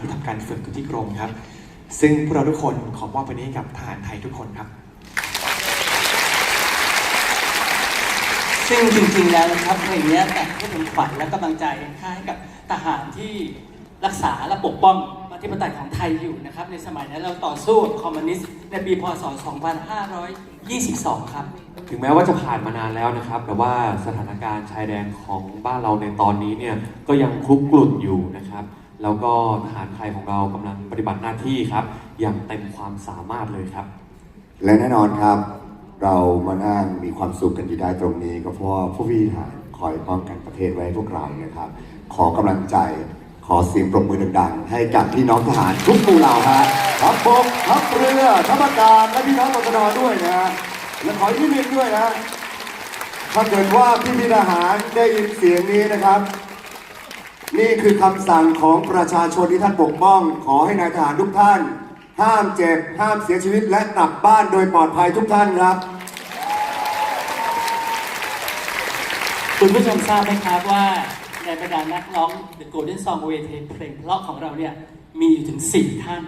ที่ทำการฝึกอยู่ที่กรมครับ ซึ่งพวกเราทุกคนขอมอบเพลงนี้ให้กับทหารไทยทุกคนครับ ซึ่งจริงๆแล้วนะครับเพลงเนี้ยแต่งให้เป็นขวัญและกำลังใจให้กับทหารที่รักษาและปกป้องประชาธิปไตยของไทยอยู่นะครับ ในสมัยนั้นเราต่อสู้กับคอมมิวนิสต์ในปีพศ 2522 ครับ ถึงแม้ว่าจะผ่านมานานแล้วนะครับ แต่ว่าสถานการณ์ชายแดนของบ้านเราในตอนนี้เนี่ยก็ยังคลุกกลุ่นอยู่นะครับ แล้วก็ทหารไทยของเรากำลังปฏิบัติหน้าที่ครับ อย่างเต็มความสามารถเลยครับ และแน่นอนครับ เรามานั่งมีความสุขกันอยู่ได้ตรงนี้ ก็เพราะว่าผู้พิหารคอยป้องกันประเทศไว้ให้พวกเรานะครับ ขอกำลังใจขอเสียงปรบมือดังๆ ให้กับพี่น้องทหารทุกหมู่เหล่าฮะทัพบกทัพเรือทัพอากาศและพี่น้องตนด้วยนะฮะและขออีกนิดนึงด้วยนะถ้าเกิดว่าพี่พี่ทหารได้ยินเสียงนี้นะครับ นี่คือคำสั่งของประชาชนที่ท่านปกป้อง ขอให้นายทหารทุกท่าน ห้ามเจ็บ ห้ามเสียชีวิตและกลับบ้านโดยปลอดภัยทุกท่านครับ คุณผู้ชมทราบไหมครับว่าในบรรดานักร้อง The Golden Song เวทีเพลงเพราะของเราเนี่ยมีอยู่ถึง 4 ท่าน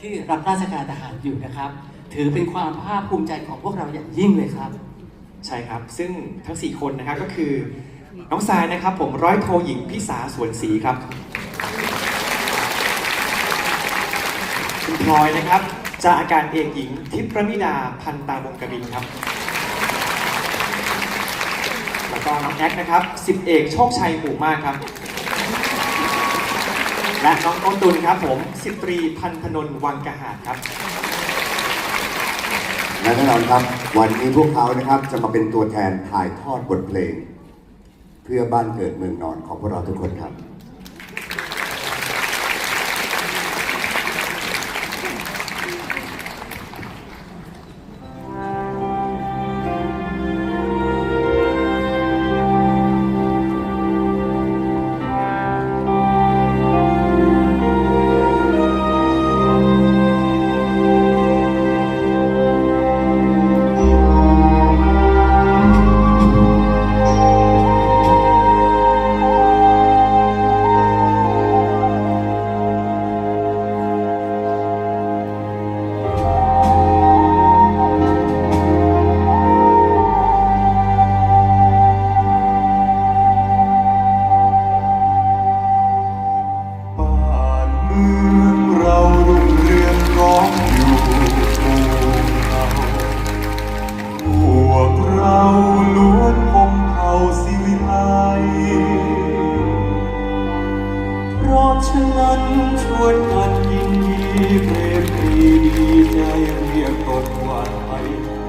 ที่รับราชการทหารอยู่นะครับ ถือเป็นความภาคภูมิใจของพวกเราอย่างยิ่งเลยครับ ใช่ครับ ซึ่งทั้ง 4 คนนะครับก็คือ น้องทรายนะครับ ผมร้อยโทหญิงพิสาสวนศรีครับ คุณพลอยนะครับจากอาการเอกหญิงทิพย์ประมิดาพันตาวงกบินครับ แล้วก็น้องแอคนะครับสิบเอกโชคชัยหมู่มากครับ และน้องต้นตุลครับผมสิบตรีพันธนนวังกะหาดครับและแน่นอนครับ วันนี้พวกเขานะครับจะมาเป็นตัวแทนถ่ายทอดบทเพลง พื่อบ้านเกิดเมืองนอนของพวกเราทุกคนครับ God, one, I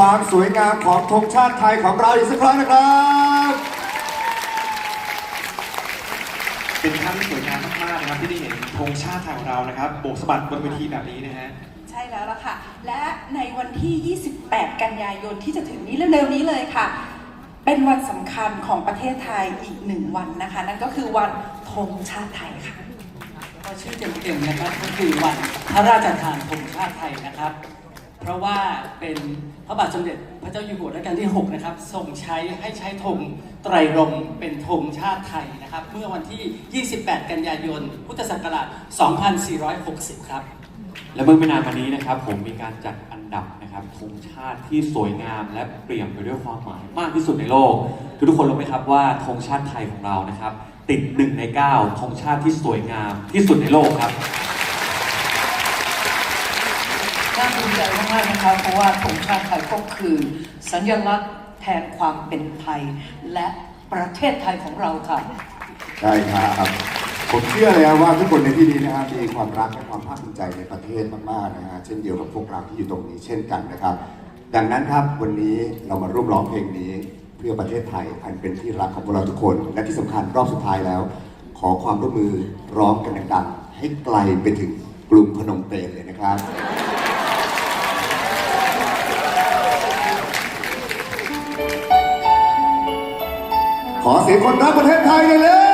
ความสวยงามของธงชาติไทยของเราอีกสักครั้งนะครับ เป็นภาพที่สวยงามมากๆนะครับที่ได้เห็นธงชาติไทยของเรานะครับโบกสะบัดบนเวทีแบบนี้นะฮะ ใช่แล้วล่ะค่ะ และในวันที่ 28 กันยายนที่จะถึงนี้เร็วๆนี้เลยค่ะ เป็นวันสำคัญของประเทศไทยอีกหนึ่งวันนะคะ นั่นก็คือวันธงชาติไทยค่ะ ก็ชื่อเต็มๆนะครับก็คือวันพระราชทานธงชาติไทยนะครับ เพราะว่าเป็นพระบาทสมเด็จพระเจ้าอยู่หัวรัชกาลที่ 6 นะครับทรงใช้ให้ใช้ธงไตรรงเป็นธงชาติไทยนะครับ เมื่อวันที่ 28 กันยายน พุทธศักราช 2460 ครับ และเมื่อไม่นานมานี้นะครับ ผมมีการจัดอันดับนะครับธงชาติที่สวยงามและเปลี่ยนไปด้วยความหมายมากที่สุดในโลก ทุกๆคนรู้ไหมครับว่าธงชาติไทยของเรานะครับ ติดหนึ่งใน9ธงชาติที่สวยงามที่สุดในโลกครับ น่าภูมิ ใจมากๆนะครับเพราะว่าธงชาติไทยก็คือ สัญลักษณ์แทนความเป็นไทย และประเทศไทยของเราค่ะ ใช่ครับ ผมเชื่อเลยครับว่าทุกคนในที่นี้นะครับมีความรักและความภาคภูมิใจในประเทศมากๆนะฮะเช่นเดียวกับพวกเราที่อยู่ตรงนี้เช่นกันนะครับ ดังนั้นครับวันนี้เรามาร่วมร้องเพลงนี้เพื่อประเทศไทยอันเป็นที่รักของพวกเราทุกคน และที่สำคัญรอบสุดท้ายแล้ว ขอความร่วมมือร้องกันดังๆให้ไกลไปถึงกรุงพนมเปญเลยนะครับ อเสียงคนรักประเทศไทยเลยเลย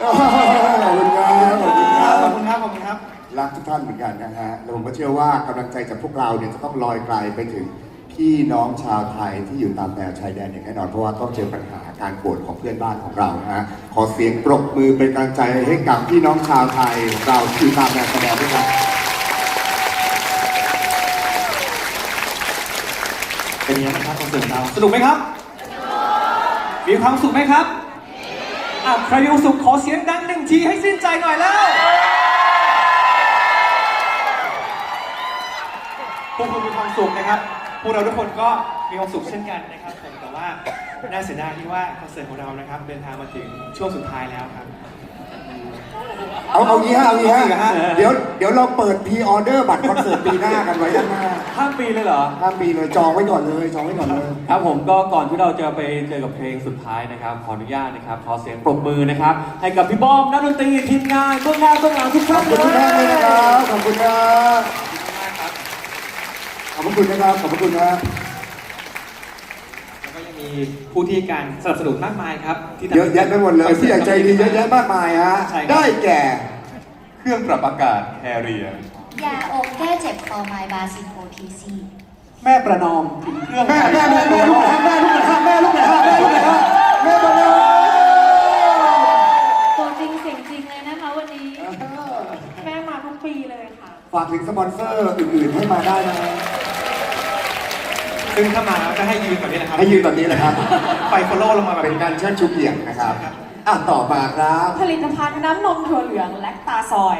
ขอบคุณครับขอบคุณครับ ขอบคุณครับ ขอบคุณครับ รักทุกท่านเหมือนกันนะฮะแล้วผมก็เชื่อว่ากำลังใจจากพวกเราเนี่ยจะต้องลอยไกลไปถึงพี่น้องชาวไทยที่อยู่ตามแนวชายแดนอย่างแน่นอนเพราะว่าต้องเจอปัญหาการปวดของเพื่อนบ้านของเรานะฮะขอเสียงปรบมือเป็นกำลังใจให้กับพี่น้องชาวไทยเราที่อยู่ตามแนวชายแดนด้วยครับเป็นยังไงบ้างครับคอนเสิร์ตเราสนุกไหมครับ มีความสุขไหมครับ อะใครมีความสุขขอเสียงดังหนึ่งทีให้สิ้นใจหน่อยแล้วพวกคุณมีความสุขนะครับ พวกเราทุกคนก็มีความสุขเช่นกันนะครับผมแต่ว่าน่าเสียดายที่ว่าคอนเสิร์ตของเรานะครับเดินทางมาถึงช่วงสุดท้ายแล้วครับ เอาเอางี้ฮะเอางี้เอางี้เหรอฮะฮะเดี๋ยวเดี๋ยวเราเปิดพรีออเดอร์บัตรคอนเสิร์ตปีหน้ากันไว้ด้านหน้าข้ามปีเลยเหรอห้าปีเลยจองไว้ก่อนเลยจองไว้ก่อนเลย ครับผมก็ก่อนที่เราจะไปเจอกับเพลงสุดท้ายนะครับ ขออนุญาตนะครับ ขอเสียงปรบมือนะครับ ให้กับพี่บอมนักดนตรีทีมงานเบื้องหน้าเบื้องหลังทุกขท่าอบนคุณทุกท่านเลยนะครับขอบคุณครับขอบพระคุณนะครับขอบพระคุณนะแล้วก็ยังมีผู้ที่การสนับสนุนมากมายครับที่ทำ เยอะแยะไปหมดเลยที่อยากใจดีเยอะแยะมากมายฮะ ใช่ครับ ได้แก่ เครื่องปรับอากาศแฮเรีย ยาอมแก้เจ็บคอไมบาซินโอทีซี แม่ประนอมถึงเครื่องแม่แม่แม่แม่ลูกแม่ลูกแม่ลูกแม่ลูกแม่ลูกแม่แม่บอลตัวจริงเสียงจริงเลยนะคะวันนี้ แม่มาทุกปีเลยค่ะ ฝากถึงสปอนเซอร์อื่นๆให้มาได้นะ ซึ่งถ้ามาก็ให้ยืนแบบนี้นะครับให้ยืนแบบนี้นะครับไฟโฟโล่ลงมาแบบเป็นนี้การเชิดชูเกียรตินะครับอะต่อมาครับผลิตภัณฑ์น้ำนมถั่วเหลืองแลคตาซอย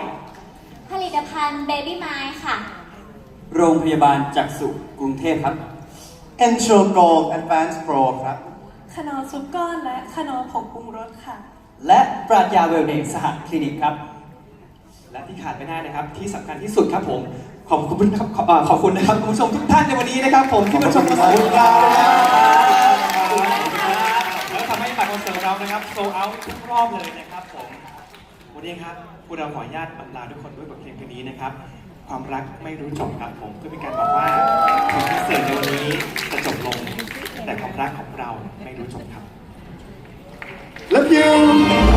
ผลิตภัณฑ์เบบี้ไม้ค่ะ โรงพยาบาลจักษุกรุงเทพครับ Entro Gold Advanced Pro ครับขนมซุปก้อนและขนมผงปรุงรสค่ะ และปราชญาเวลเนสสหคลินิกครับ และที่ขาดไม่ได้นะครับที่สำคัญที่สุดครับผม ขอบคุณครับขอบเอ่อขอบคุณนะครับคุณผู้ชมทุกท่านในวันนี้นะครับ ผมที่มาชมคอนเสิร์ตของเรานะครับแล้วทำให้บัตรคอนเสิร์ตของเรานะครับโซเอาทุกรอบเลยนะครับผมวันนี้ครับพวกเราขออนุญาตบรรลาทุกคนด้วยบทเพลงเพลงนี้นะครับ ความรักไม่รู้จบครับผมเพื่อเป็นการบอกว่าคอนเสิร์ตในวันนี้จะจบลง แต่ความรักของเราไม่รู้จบครับ Love you